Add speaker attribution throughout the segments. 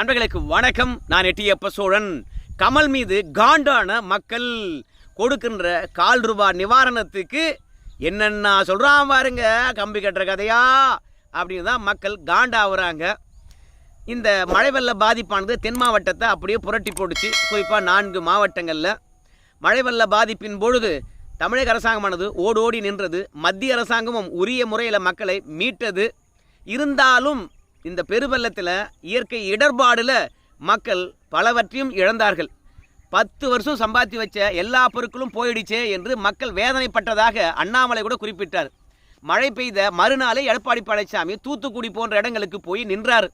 Speaker 1: நண்பர்களுக்கு வணக்கம். நான் எட்டியப்ப சோழன். கமல் மீது காண்டான மக்கள் கொடுக்கின்ற கால் ரூபாய் நிவாரணத்துக்கு என்னென்ன சொல்கிறான் பாருங்க கம்பி கட்டுற கதையா? அப்படின்னு தான் மக்கள் காண்டாகிறாங்க இந்த மழை வெள்ள பாதிப்பானது தென் மாவட்டத்தை அப்படியே புரட்டி போட்டுச்சு குறிப்பாக நான்கு மாவட்டங்களில். மழை வெள்ள பாதிப்பின் பொழுது தமிழக அரசாங்கமானது ஓடோடி நின்றது. மத்திய அரசாங்கமும் உரிய முறையில் மக்களை மீட்டது. இருந்தாலும் இந்த பெருவெள்ளத்தில் இயற்கை இடர்பாடில் மக்கள் பலவற்றையும் இழந்தார்கள். பத்து வருஷம் சம்பாத்தி வச்ச எல்லா பொருட்களும் போயிடுச்சே என்று மக்கள் வேதனைப்பட்டதாக அண்ணாமலை கூட குறிப்பிட்டார். மழை பெய்த மறுநாளே எடப்பாடி பழனிசாமி தூத்துக்குடி போன்ற இடங்களுக்கு போய் நின்றார்.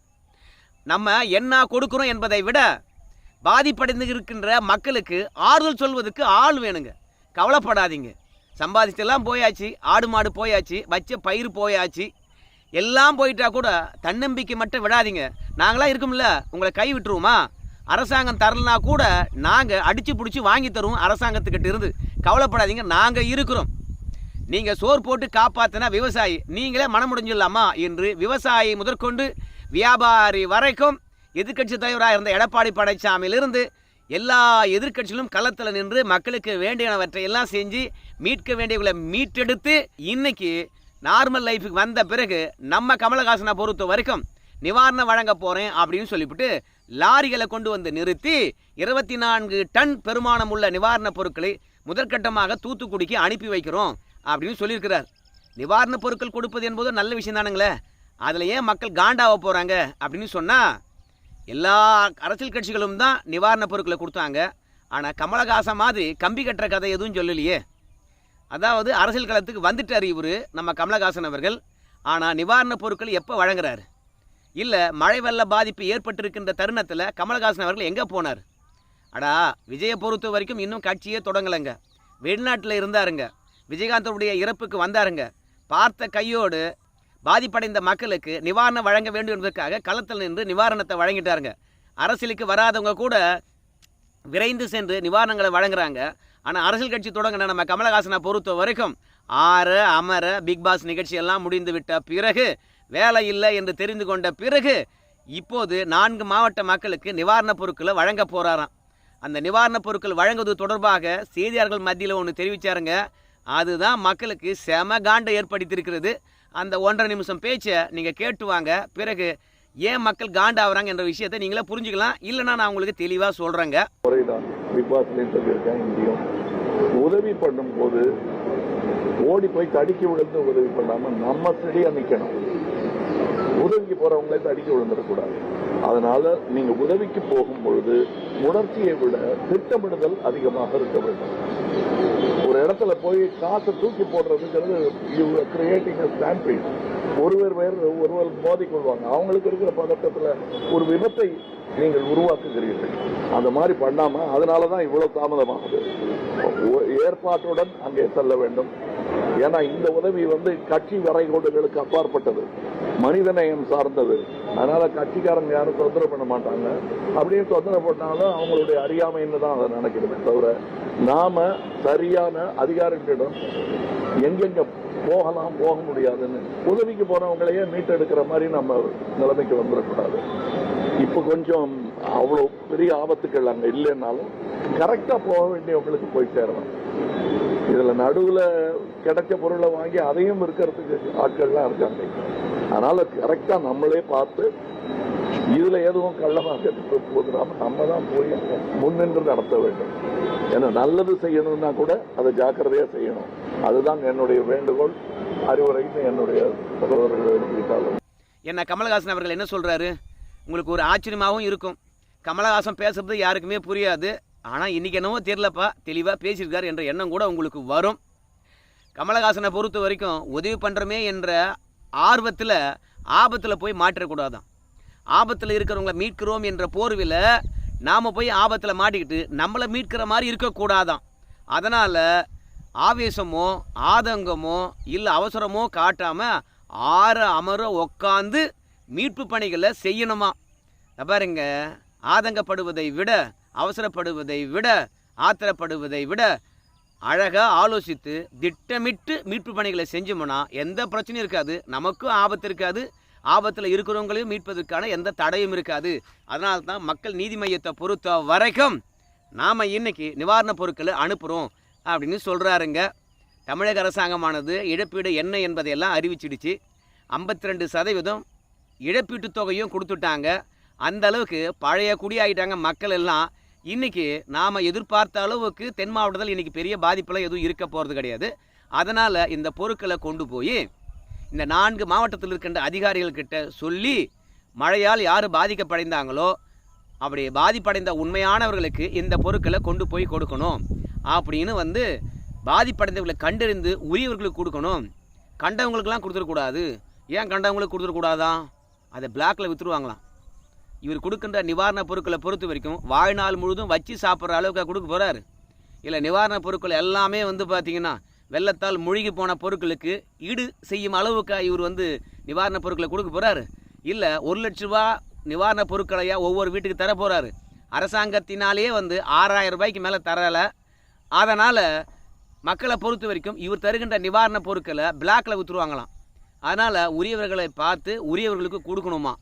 Speaker 1: நம்ம என்ன கொடுக்குறோம் என்பதை விட பாதிப்படைந்து இருக்கின்ற மக்களுக்கு ஆறுதல் சொல்வதற்கு ஆள் வேணுங்க. கவலைப்படாதீங்க. சம்பாதிச்செல்லாம் போயாச்சு ஆடு மாடு போயாச்சு வச்ச பயிர் போயாச்சு. எல்லாம் போயிட்டா கூட தன்னம்பிக்கை மட்டும் விடாதீங்க. நாங்களாம் இருக்கும்ல உங்களை கை விட்டுருவோமா? அரசாங்கம் தரலனா கூட நாங்கள் அடித்து பிடிச்சி வாங்கி தருவோம் அரசாங்கத்துக்கிட்ட இருந்து. கவலைப்படாதீங்க நாங்கள் இருக்கிறோம். நீங்கள் சோர் போட்டு காப்பாற்றினா விவசாயி நீங்களே மனம் முடிஞ்சிடலாமா? என்று விவசாயி முதற்கொண்டு வியாபாரி வரைக்கும் எதிர்க்கட்சி தலைவராக இருந்த எடப்பாடி பழனிசாமியிலிருந்து எல்லா எதிர்கட்சிகளும் களத்தில் நின்று மக்களுக்கு வேண்டியனவற்றை எல்லாம் செஞ்சு மீட்க வேண்டியவங்களை மீட்டெடுத்து இன்னைக்கு நார்மல் லைஃபுக்கு வந்த பிறகு நம்ம கமலஹாசனை பொறுத்த வரைக்கும் நிவாரணம் வழங்க போகிறேன் அப்படின்னு சொல்லிவிட்டு லாரிகளை கொண்டு வந்து நிறுத்தி இருபத்தி நான்கு டன் பெருமானம் உள்ள நிவாரணப் பொருட்களை முதற்கட்டமாக தூத்துக்குடிக்கு அனுப்பி வைக்கிறோம் அப்படின்னு சொல்லியிருக்கிறார். நிவாரணப் பொருட்கள் கொடுப்பது என்பது நல்ல விஷயம் தானுங்களே. அதில் ஏன் மக்கள் காண்டாவ போகிறாங்க அப்படின்னு சொன்னால் எல்லா அரசியல் கட்சிகளும் தான் நிவாரணப் பொருட்களை கொடுத்தாங்க. ஆனால் கமலஹாசன் மாதிரி கம்பி கட்டுற கதை எதுவும் சொல்லலையே. அதாவது அரசியல் களத்துக்கு வந்துட்டார் இவர் நம்ம கமலஹாசன் அவர்கள். ஆனால் நிவாரணப் பொருட்கள் எப்போ வழங்குறாரு? இல்லை மழை வெள்ள பாதிப்பு ஏற்பட்டிருக்கின்ற தருணத்தில் கமலஹாசன் அவர்கள் எங்கே போனார்? அடா விஜயை பொறுத்த வரைக்கும் இன்னும் கட்சியே தொடங்கலைங்க. வெளிநாட்டில் இருந்தாருங்க. விஜயகாந்தனுடைய இறப்புக்கு வந்தாருங்க. பார்த்த கையோடு பாதிப்படைந்த மக்களுக்கு நிவாரணம் வழங்க வேண்டும் என்பதற்காக களத்தில் நின்று நிவாரணத்தை வழங்கிட்டாருங்க. அரசியலுக்கு வராதவங்க கூட விரைந்து சென்று நிவாரணங்களை வழங்குறாங்க. ஆனால் அரசியல் கட்சி தொடங்கின நம்ம கமலஹாசனை பொறுத்த வரைக்கும் ஆற அமர பிக் பாஸ் நிகழ்ச்சி எல்லாம் முடிந்து விட்ட பிறகு வேலை இல்லை என்று தெரிந்து கொண்ட பிறகு இப்போது நான்கு மாவட்ட மக்களுக்கு நிவாரணப் பொருட்களை வழங்க போகிறாராம் அந்த நிவாரணப் பொருட்கள் வழங்குவது தொடர்பாக செய்தியாளர்கள் மத்தியில் ஒன்று தெரிவிச்சாருங்க. அதுதான் மக்களுக்கு செம காண்டை ஏற்படுத்தியிருக்கிறது. அந்த ஒன்றரை நிமிஷம் பேச்சை நீங்கள் கேட்டு வாங்க. பிறகு ஏன் மக்கள் காண்டாகிறாங்க என்ற விஷயத்தை நீங்களே புரிஞ்சுக்கலாம். இல்லைன்னா நான் உங்களுக்கு தெளிவாக சொல்கிறேங்க
Speaker 2: பிக் பாஸ்லையும் சொல்லியிருக்கேன் இங்கேயும். உதவி பண்ணும்போது ஓடி போய் தடுக்கி விழுந்து உதவி பண்ணாமல் நம்ம செடியா நிற்கணும் உதவிக்கு போறவங்களே தடுக்கி விழுந்துடக்கூடாது. அதனால நீங்க உதவிக்கு போகும் பொழுது உணர்ச்சியை விட திட்டமிடுதல் அதிகமாக இருக்க வேண்டும். ஒரு இடத்துல போய் காசை தூக்கி போடுறதுங்கிறது கிரியேட்டிங் ஸ்டாம்பிங் ஒருவர் வேறு ஒருவர் மோதிக்கொள்வாங்க அவங்களுக்கு இருக்கிற பதட்டத்துல ஒரு விபத்தை நீங்கள் உருவாக்குகிறீர்கள். அந்த மாதிரி பண்ணாம அதனால தான் இவ்வளவு தாமதமாகுது. ஏற்பாட்டுடன் அங்கே செல்ல வேண்டும். ஏன்னா இந்த உதவி வந்து கட்சி வரைகோடுகளுக்கு அப்பாற்பட்டது. மனிதநேயம் சார்ந்தது. அதனால கட்சிக்காரங்க யாரும் தொந்தரவு பண்ண மாட்டாங்க. அப்படியே தொந்தரவு போட்டாலும் அவங்களுடைய அறியாமைன்னு தான் அதை நினைக்கிறேன் தவிர நாம சரியான அதிகாரிகளிடம் எங்கெங்க போகலாம் போக முடியாதுன்னு உதவிக்கு போறவங்களையே மீட்டெடுக்கிற மாதிரி நம்ம நிலைமைக்கு வந்துடக்கூடாது. இப்ப கொஞ்சம் அவ்வளவு பெரிய ஆபத்துக்கள் அங்க இல்லைன்னாலும் கரெக்டா போக வேண்டியவங்களுக்கு போய் சேரணும். இதுல நடுவுல கிடைச்ச பொருளை வாங்கி அதையும் இருக்கிறதுக்கு ஆட்கள்லாம் இருக்காங்க. அதனால கரெக்டா நம்மளே பார்த்து இதுல எதுவும் கள்ளமாக போதுனாம நம்ம தான் போய் முன்னின்று நடத்த வேண்டும். ஏன்னா நல்லது செய்யணும்னா கூட அதை ஜாக்கிரதையா செய்யணும். அதுதான் என்னுடைய வேண்டுகோள் அறிவுரைன்னு என்னுடைய சகோதரர்கள் எடுத்துக்கிட்டாலும்.
Speaker 1: என்ன கமலஹாசன் அவர்கள் என்ன சொல்கிறாரு உங்களுக்கு ஒரு ஆச்சரியமாகவும் இருக்கும். கமலஹாசன் பேசுறது யாருக்குமே புரியாது. ஆனால் இன்றைக்கி என்னவோ தெரியலப்பா தெளிவாக பேசியிருக்காரு என்ற எண்ணம் கூட உங்களுக்கு வரும். கமலஹாசனை பொறுத்த வரைக்கும் உதவி பண்ணுறோமே என்ற ஆர்வத்தில் ஆபத்தில் போய் மாட்டிடக்கூடாதான். ஆபத்தில் இருக்கிறவங்கள மீட்கிறோம் என்ற போர்வில் நாம் போய் ஆபத்தில் மாட்டிக்கிட்டு நம்மளை மீட்கிற மாதிரி இருக்கக்கூடாதான். அதனால் ஆவேசமோ ஆதங்கமோ இல்லை அவசரமோ காட்டாமல் ஆற அமர உக்காந்து மீட்பு பணிகளை செய்யணுமா? பாருங்க. ஆதங்கப்படுவதை விட அவசரப்படுவதை விட ஆத்திரப்படுவதை விட அழகாக ஆலோசித்து திட்டமிட்டு மீட்பு பணிகளை செஞ்சோம்னா எந்த பிரச்சனையும் இருக்காது. நமக்கும் ஆபத்து இருக்காது. ஆபத்தில் இருக்கிறவங்களையும் மீட்பதற்கான எந்த தடையும் இருக்காது. அதனால தான் மக்கள் நீதி மையத்தை பொறுத்த வரைக்கும் நாம் இன்னைக்கு நிவாரணப் பொருட்களை அனுப்புகிறோம் அப்படின்னு சொல்கிறாருங்க தமிழக அரசாங்கமானது இழப்பீடு என்ன என்பதையெல்லாம் அறிவிச்சிடுச்சு. ஐம்பத்தி ரெண்டு சதவீதம் இழப்பீட்டு தொகையும் கொடுத்துட்டாங்க. அந்த அளவுக்கு பழைய குடியாகிட்டாங்க மக்கள் எல்லாம். இன்னைக்கு நாம் எதிர்பார்த்த அளவுக்கு தென் மாவட்டத்தில் இன்றைக்கி பெரிய பாதிப்பெல்லாம் எதுவும் இருக்க போகிறது கிடையாது. அதனால் இந்த பொருட்களை கொண்டு போய் இந்த நான்கு மாவட்டத்தில் இருக்கின்ற அதிகாரிகள்கிட்ட சொல்லி மழையால் யார் பாதிக்கப்படைந்தாங்களோ அப்படி பாதிப்படைந்த உண்மையானவர்களுக்கு இந்த பொருட்களை கொண்டு போய் கொடுக்கணும். அப்படின்னு வந்து பாதிப்படைந்தவர்களை கண்டறிந்து உரியவர்களுக்கு கொடுக்கணும். கண்டவங்களுக்கெல்லாம் கொடுத்துடக்கூடாது. ஏன் கண்டவங்களுக்கு கொடுத்துடக்கூடாதான் அதை பிளாக்கில் விற்றுருவாங்களாம் இவர் கொடுக்கின்ற நிவாரணப் பொருட்களை பொறுத்த வரைக்கும் வாழ்நாள் முழுதும் வச்சு சாப்பிட்ற அளவுக்கு கொடுக்க போகிறாரு இல்லை நிவாரணப் பொருட்கள் எல்லாமே வந்து பார்த்தீங்கன்னா வெள்ளத்தால் மூழ்கி போன பொருட்களுக்கு ஈடு செய்யும் அளவுக்கு இவர் வந்து நிவாரணப் பொருட்களை கொடுக்க போகிறாரு இல்லை ஒரு லட்ச ரூபா நிவாரணப் பொருட்களையாக ஒவ்வொரு வீட்டுக்கு தர போகிறாரு அரசாங்கத்தினாலேயே வந்து ஆறாயிரம் ரூபாய்க்கு மேலே தரலை. அதனால் மக்களை பொறுத்த வரைக்கும் இவர் தருகின்ற நிவாரணப் பொருட்களை பிளாக்கில் விற்றுருவாங்களாம் அதனால் உரியவர்களை பார்த்து உரியவர்களுக்கு கொடுக்கணுமா?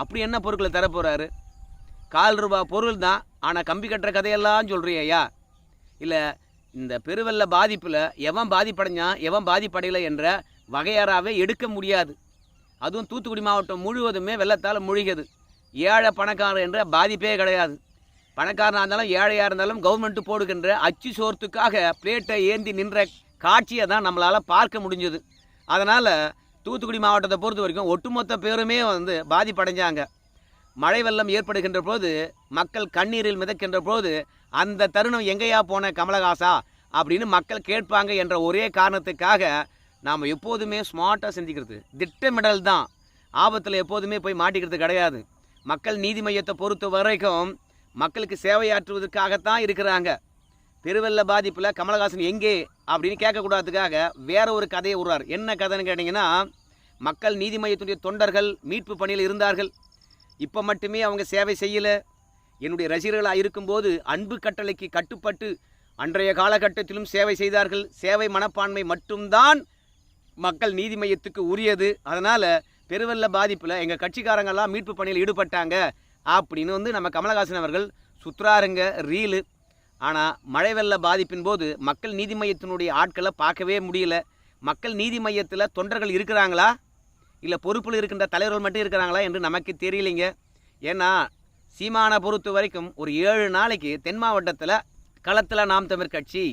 Speaker 1: அப்படி என்ன பொருட்களை தரப்போகிறாரு கால் ரூபா பொருள் தான் ஆனால் கம்பி கட்டுற கதையெல்லாம் சொல்கிறியா இல்லை இந்த பெருவெள்ள பாதிப்பில் எவன் பாதிப்படைஞ்சான் எவன் பாதிப்படையலை என்ற வகையறாவே எடுக்க முடியாது. அதுவும் தூத்துக்குடி மாவட்டம் முழுவதுமே வெள்ளத்தால் மூழ்கியது. ஏழை பணக்காரர் என்ற பாதிப்பே கிடையாது. பணக்காரனாக இருந்தாலும் ஏழையாக இருந்தாலும் கவர்மெண்ட்டு போடுகின்ற அச்சு சோர்த்துக்காக பிளேட்டை ஏந்தி நின்ற காட்சியை தான் நம்மளால் பார்க்க முடிஞ்சது. அதனால் தூத்துக்குடி மாவட்டத்தை பொறுத்த வரைக்கும் ஒட்டுமொத்த பேருமே வந்து பாதிப்படைஞ்சாங்க. மழை வெள்ளம் ஏற்படுகின்ற போது மக்கள் கண்ணீரில் மிதக்கின்ற போது அந்த தருணம் எங்கேயா போன கமலஹாசா அப்படின்னு மக்கள் கேட்பாங்க என்ற ஒரே காரணத்துக்காக நாம் எப்போதுமே ஸ்மார்ட்டாக சிந்திக்கிறது. திட்டமிடல் தான். ஆபத்தில் எப்போதுமே போய் மாட்டிக்கிறது கிடையாது. மக்கள் நீதி மையத்தை பொறுத்த வரைக்கும் மக்களுக்கு சேவையாற்றுவதற்காகத்தான் இருக்கிறாங்க. பெருவெள்ள பாதிப்பில் கமலஹாசன் எங்கே அப்படின்னு கேட்கக்கூடாதுக்காக வேற ஒரு கதையை விடுறார் என்ன கதைன்னு கேட்டிங்கன்னா மக்கள் நீதி மையத்துடைய தொண்டர்கள் மீட்பு பணியில் இருந்தார்கள். இப்போ மட்டுமே அவங்க சேவை செய்யலை. என்னுடைய ரசிகர்களாக இருக்கும்போது அன்பு கட்டளைக்கு கட்டுப்பட்டு அன்றைய காலகட்டத்திலும் சேவை செய்தார்கள். சேவை மனப்பான்மை மட்டும்தான் மக்கள் நீதி மையத்துக்கு உரியது. அதனால் பெருவெல்ல பாதிப்பில் எங்கள் கட்சிக்காரங்கெல்லாம் மீட்பு பணியில் ஈடுபட்டாங்க அப்படின்னு வந்து நம்ம கமலஹாசன் அவர்கள் சுற்றுறாருங்க ரீலு. ஆனால் மழை வெள்ள பாதிப்பின் போது மக்கள் நீதி மையத்தினுடைய ஆட்களை பார்க்கவே முடியல. மக்கள் நீதி மையத்தில் தொண்டர்கள் இருக்கிறாங்களா? இல்லை பொறுப்பில் இருக்கின்ற தலைவர்கள் மட்டும் இருக்கிறாங்களா என்று நமக்கு தெரியலைங்க. ஏன்னா சீமானை பொறுத்த வரைக்கும் ஒரு ஏழு நாளைக்கு தென் மாவட்டத்தில் களத்தில் நாம் தமிழ் கட்சி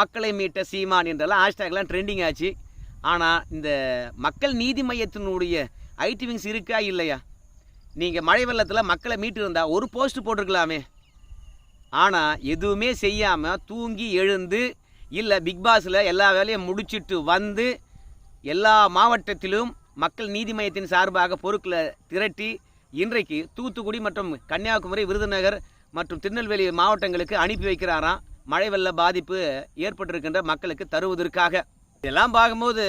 Speaker 1: மக்களை மீட்ட சீமான் என்றெல்லாம் ஹேஷ்டேக்லாம் ட்ரெண்டிங் ஆச்சு. ஆனால் இந்த மக்கள் நீதி மையத்தினுடைய ஐடி விங்ஸ் இருக்கா இல்லையா? நீங்கள் மழை வெள்ளத்தில் மக்களை மீட்டு ஒரு போஸ்ட் போட்டிருக்கலாமே. ஆனால் எதுவுமே செய்யாமல் தூங்கி எழுந்து இல்லை பிக் பாஸில் எல்லா வேலையும் முடிச்சிட்டு வந்து எல்லா மாவட்டத்திலும் மக்கள் நீதி மையத்தின் சார்பாக பொருட்களை திரட்டி இன்றைக்கு தூத்துக்குடி மற்றும் கன்னியாகுமரி விருதுநகர் மற்றும் திருநெல்வேலி மாவட்டங்களுக்கு அனுப்பி வைக்கிறாராம். மழை வெள்ள பாதிப்பு ஏற்பட்டிருக்கின்ற மக்களுக்கு தருவதற்காக. இதெல்லாம் பார்க்கும்போது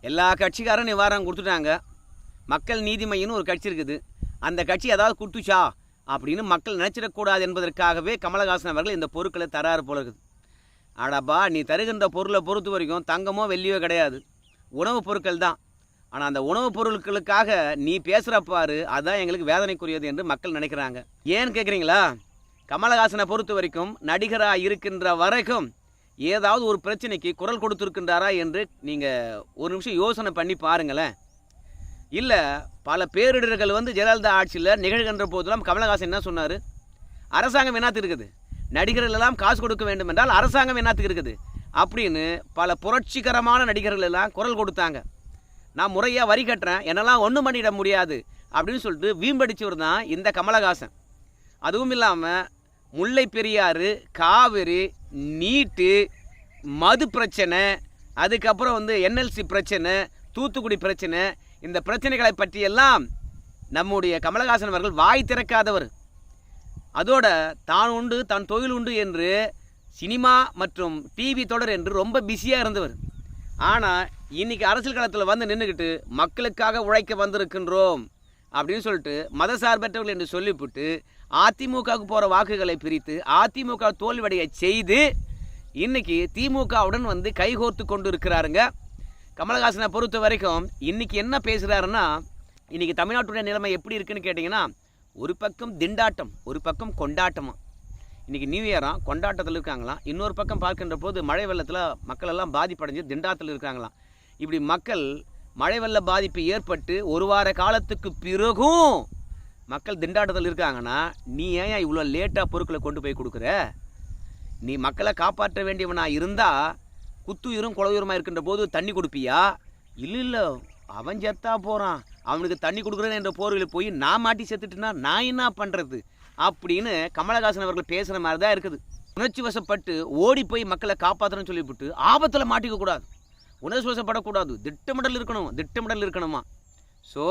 Speaker 1: எல்லா கட்சிக்காரும் நிவாரணம் கொடுத்துட்டாங்க. மக்கள் நீதி மையம்னு ஒரு கட்சி இருக்குது. அந்த கட்சி ஏதாவது கொடுத்துச்சா அப்படின்னு மக்கள் நினச்சிடக்கூடாது என்பதற்காகவே கமலஹாசன் அவர்கள் இந்த பொருட்களை தராறு போல இருக்குது. அடப்பா நீ தருகின்ற பொருளை பொறுத்த வரைக்கும் தங்கமோ வெள்ளியோ கிடையாது. உணவுப் பொருட்கள் தான். ஆனால் அந்த உணவுப் பொருட்களுக்காக நீ பேசுகிறப்பாரு அதுதான் எங்களுக்கு வேதனைக்குரியது என்று மக்கள் நினைக்கிறாங்க. ஏன்னு கேட்குறீங்களா கமலஹாசனை பொறுத்த வரைக்கும் நடிகராக இருக்கின்ற வரைக்கும் ஏதாவது ஒரு பிரச்சனைக்கு குரல் கொடுத்துருக்கின்றாரா என்று நீங்கள் ஒரு நிமிஷம் யோசனை பண்ணி பாருங்களேன். இல்லை பல பேரிடர்கள் வந்து ஜெயலலிதா ஆட்சியில் நிகழ்கின்ற போதெல்லாம் கமலஹாசன் என்ன சொன்னார்? அரசாங்கம் என்னத்துக்கு இருக்குது? நடிகர்கள் எல்லாம் காசு கொடுக்க வேண்டும் என்றால் அரசாங்கம் என்னத்துக்கு இருக்குது? அப்படின்னு பல புரட்சிகரமான நடிகர்கள் எல்லாம் குரல் கொடுத்தாங்க. நான் முறையாக வரி கட்டுறேன் என்னெல்லாம் ஒன்றும் பண்ணிட முடியாது அப்படின்னு சொல்லிட்டு வீம்படிச்சவர் தான் இந்த கமலஹாசன். அதுவும் இல்லாமல் முல்லை பெரியாறு காவிரி நீட்டு மது பிரச்சனை அதுக்கப்புறம் வந்து என்எல்சி பிரச்சனை தூத்துக்குடி பிரச்சனை இந்த பிரச்சனைகளை பற்றியெல்லாம் நம்முடைய கமலஹாசன் அவர்கள் வாய் திறக்காதவர். அதோட தான் உண்டு தன் தொழில் உண்டு என்று சினிமா மற்றும் டிவி தொடர் என்று ரொம்ப பிஸியாக இருந்தவர். ஆனால் இன்னைக்கு அரசியல் களத்தில் வந்து நின்றுக்கிட்டு மக்களுக்காக உழைக்க வந்திருக்கின்றோம் அப்படின்னு சொல்லிட்டு மதசார்பற்றவர்கள் என்று சொல்லிவிட்டு அதிமுகவுக்கு போகிற வாக்குகளை பிரித்து அதிமுக தோல்வடைய செய்து இன்னைக்கு திமுகவுடன் வந்து கைகோர்த்து கொண்டு இருக்கிறாருங்க கமலஹாசனை பொறுத்த வரைக்கும் இன்னைக்கு என்ன பேசுகிறாருன்னா இன்றைக்கி தமிழ்நாட்டுடைய நிலைமை எப்படி இருக்குன்னு கேட்டிங்கன்னா ஒரு பக்கம் திண்டாட்டம் ஒரு பக்கம் கொண்டாட்டமாக இன்றைக்கி நியூ இயராக கொண்டாட்டத்தில் இருக்காங்களாம். இன்னொரு பக்கம் பார்க்கின்ற போது மழை வெள்ளத்தில் மக்கள் எல்லாம் பாதிப்படைஞ்சு திண்டாட்டத்தில் இருக்காங்களாம். இப்படி மக்கள் மழை வெள்ள பாதிப்பு ஏற்பட்டு ஒரு வார காலத்துக்கு பிறகும் மக்கள் திண்டாட்டத்தில் இருக்காங்கன்னா நீ ஏன் இவ்வளோ லேட்டாக பொருட்களை கொண்டு போய் கொடுக்குற? நீ மக்களை காப்பாற்ற வேண்டியவனாக இருந்தால் குத்துயிரும் குளவுயிரமாக இருக்கின்ற போது தண்ணி கொடுப்பியா? இல்லை இல்லை அவன் செத்தா போகிறான் அவனுக்கு தண்ணி கொடுக்குறேன் என்ற போர்களில் போய் நான் மாட்டி செத்துட்டுனா நான் என்ன பண்ணுறது அப்படின்னு கமலஹாசன் அவர்கள் பேசுகிற மாதிரி தான் இருக்குது. உணர்ச்சி வசப்பட்டு ஓடி போய் மக்களை காப்பாற்றணும்னு சொல்லிவிட்டு ஆபத்தில் மாட்டிக்க கூடாது. உணவு வசப்படக்கூடாது திட்டமிடல் இருக்கணும். திட்டமிடல் இருக்கணுமா? ஸோ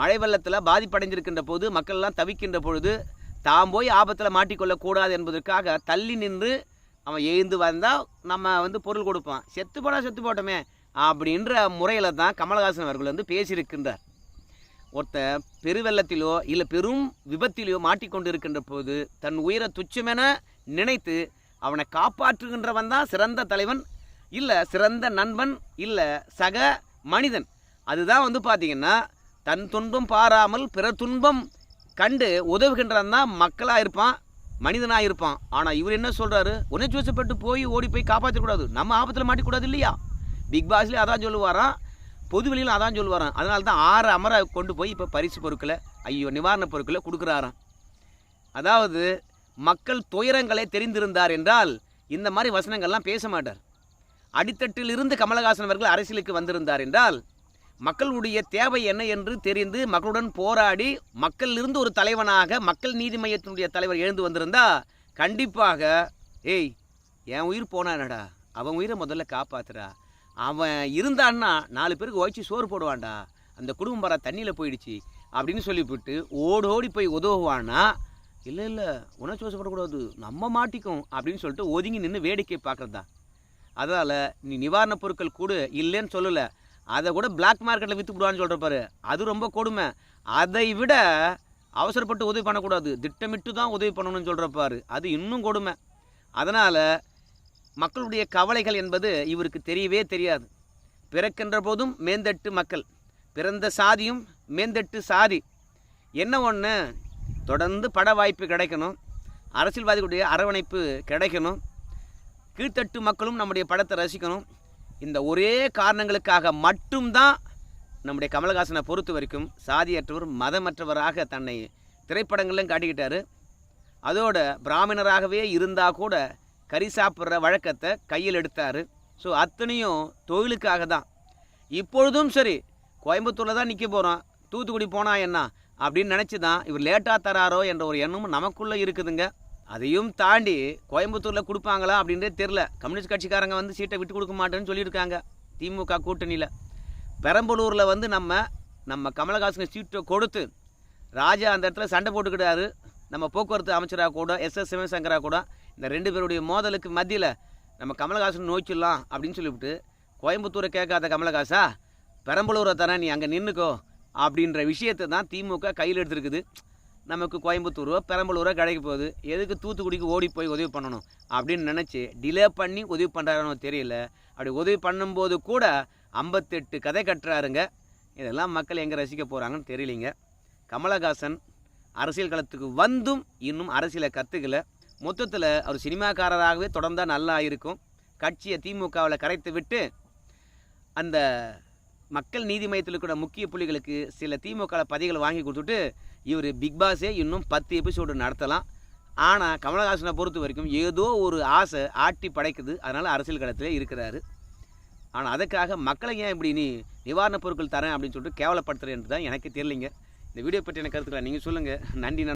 Speaker 1: மழை வெள்ளத்தில் பாதிப்படைஞ்சிருக்கின்ற போது மக்கள்லாம் தவிக்கின்ற பொழுது தாம் போய் ஆபத்தில் மாட்டிக்கொள்ளக்கூடாது என்பதற்காக தள்ளி நின்று அவன் எழுந்து வந்தால் நம்ம வந்து பொருள் கொடுப்பான். செத்து போனால் செத்து போட்டோமே அப்படின்ற முறையில் தான் கமலஹாசன் அவர்கள் வந்து பேசியிருக்கின்றார். ஒருத்தன் பெருவெள்ளத்திலோ இல்லை பெரும் விபத்திலோ மாட்டிக்கொண்டு இருக்கின்ற போது தன் உயிரை துச்சமென நினைத்து அவனை காப்பாற்றுகின்றவன் தான் சிறந்த தலைவன் இல்லை சிறந்த நண்பன் இல்லை சக மனிதன். அதுதான் வந்து பார்த்தீங்கன்னா தன் துன்பம் பாராமல் பிற துன்பம் கண்டு உதவுகின்றான் தான் மக்களாக இருப்பான் மனிதனாக இருப்பான். ஆனால் இவர் என்ன சொல்கிறாரு உணர்ச்சிவசப்பட்டு போய் ஓடி போய் காப்பாற்றக்கூடாது நம்ம ஆபத்தில் மாட்டிக்கூடாது இல்லையா? பிக் பாஸ்லேயே அதான் சொல்லுவாராம். பொதுவெளியில் அதான் சொல்லுவாராம். அதனால தான் ஆறு அமர கொண்டு போய் இப்போ பரிசு பொருட்களை ஐயோ நிவாரணப் பொருட்களை கொடுக்குறாராம். அதாவது மக்கள் துயரங்களை தெரிந்திருந்தார் என்றால் இந்த மாதிரி வசனங்கள்லாம் பேச மாட்டார். அடித்தட்டில் இருந்து கமலஹாசன் அவர்கள் அரசியலுக்கு வந்திருந்தார் என்றால் மக்களுடைய தேவை என்ன என்று தெரிந்து மக்களுடன் போராடி மக்களிலிருந்து ஒரு தலைவனாக மக்கள் நீதி மையத்தினுடைய தலைவர் எழுந்து வந்திருந்தா கண்டிப்பாக ஏய் என் உயிர் போனானடா அவன் உயிரை முதல்ல காப்பாத்துறா அவன் இருந்தான்னா நாலு பேருக்கு உழைச்சி சோறு போடுவான்டா. அந்த குடும்பம் வர தண்ணியில் போயிடுச்சு அப்படின்னு சொல்லிவிட்டு ஓடோடி போய் உதவுவானா இல்லை இல்லை உணர்ச்சி வசப்படக்கூடாது. நம்ம மாட்டிக்கும் அப்படின்னு சொல்லிட்டு ஒதுங்கி நின்று வேடிக்கை பார்க்குறதா அதனால் நீ நிவாரணப் பொருட்கள் கூட இல்லைன்னு சொல்லலை. அதை கூட பிளாக் மார்க்கெட்டில் விற்று விடுவான்னு அது ரொம்ப கொடுமை. அதை விட அவசரப்பட்டு உதவி பண்ணக்கூடாது. திட்டமிட்டு தான் உதவி பண்ணணும்னு சொல்கிறப்பாரு அது இன்னும் கொடுமை. அதனால் மக்களுடைய கவலைகள் என்பது இவருக்கு தெரியவே தெரியாது. பிறக்கின்ற போதும் மேந்தட்டு மக்கள் பிறந்த சாதியும் மேந்தட்டு சாதி. என்ன ஒன்று தொடர்ந்து பட வாய்ப்பு கிடைக்கணும். அரசியல்வாதிகளுடைய அரவணைப்பு கிடைக்கணும். கீழ்த்தட்டு மக்களும் நம்முடைய படத்தை ரசிக்கணும். இந்த ஒரே காரணங்களுக்காக மட்டும்தான் நம்முடைய கமலஹாசனை பொறுத்த வரைக்கும் சாதியற்றவர் மதமற்றவராக தன்னை திரைப்படங்களிலும் காட்டிக்கிட்டாரு. அதோட பிராமணராகவே இருந்தால் கூட கறி சாப்பிட்ற வழக்கத்தை கையில் எடுத்தார். ஸோ அத்தனையும் தொழிலுக்காக தான். இப்பொழுதும் சரி கோயம்புத்தூரில் தான் நிற்க போகிறோம் தூத்துக்குடி போனால் என்ன? அப்படின்னு நினச்சி தான் இவர் லேட்டாக தராரோ என்ற ஒரு எண்ணமும் நமக்குள்ளே இருக்குதுங்க. அதையும் தாண்டி கோயம்புத்தூரில் கொடுப்பாங்களா அப்படின்றே தெரில கம்யூனிஸ்ட் கட்சிக்காரங்க வந்து சீட்டை விட்டு கொடுக்க மாட்டேன்னு சொல்லியிருக்காங்க திமுக கூட்டணியில். பெரம்பலூரில் வந்து நம்ம நம்ம கமலஹாசன் சீட்டை கொடுத்து ராஜா அந்த இடத்துல சண்டை போட்டுக்கிட்டாரு. நம்ம போக்குவரத்து அமைச்சராக கூட எஸ். எஸ். கூட இந்த ரெண்டு பேருடைய மோதலுக்கு மத்தியில் நம்ம கமலஹாசன் நோய்ச்சிடலாம் அப்படின்னு சொல்லிவிட்டு கோயம்புத்தூரை கேட்காத கமலஹாசா பெரம்பலூரை தரேன் நீ அங்கே நின்றுக்கோ அப்படின்ற விஷயத்தை தான் திமுக கையில் எடுத்திருக்குது. நமக்கு கோயம்புத்தூரோ பெரம்பலூரோ கிடைக்க போகுது. எதுக்கு தூத்துக்குடிக்கு ஓடி போய் உதவி பண்ணணும்? அப்படின்னு நினச்சி டிலே பண்ணி உதவி பண்ணுறாருன்னு தெரியல. அப்படி உதவி பண்ணும்போது கூட ஐம்பத்தெட்டு கதை கட்டுறாருங்க. இதெல்லாம் மக்கள் எங்கே ரசிக்க போகிறாங்கன்னு தெரியலிங்க. கமலஹாசன் அரசியல் களத்துக்கு வந்தும் இன்னும் அரசியலை கற்றுக்கல மொத்தத்தில் அவர் சினிமாக்காரராகவே தொடர்ந்தால் நல்லா இருக்கும். கட்சியை திமுகவில் கரைத்து விட்டு அந்த மக்கள் நீதி மையத்தில் இருக்கிற முக்கிய புள்ளிகளுக்கு சில திமுக பதவிகளை வாங்கி கொடுத்துட்டு இவர் பிக் பாஸே இன்னும் பத்து எபிசோடு நடத்தலாம். ஆனால் கமலஹாசனை பொறுத்த வரைக்கும் ஏதோ ஒரு ஆசை ஆட்டி படைக்குது. அதனால் அரசியல் களத்தில் இருக்கிறாரு. ஆனால் அதுக்காக மக்களை ஏன் இப்படி நீ நிவாரணப் பொருட்கள் தரேன் அப்படின்னு சொல்லிட்டு கேவலப்படுத்துறேன்றது தான் எனக்கு தெரியலிங்க. இந்த வீடியோ பற்றி எனக்கு நீங்கள் சொல்லுங்கள் நன்றி நன்றி.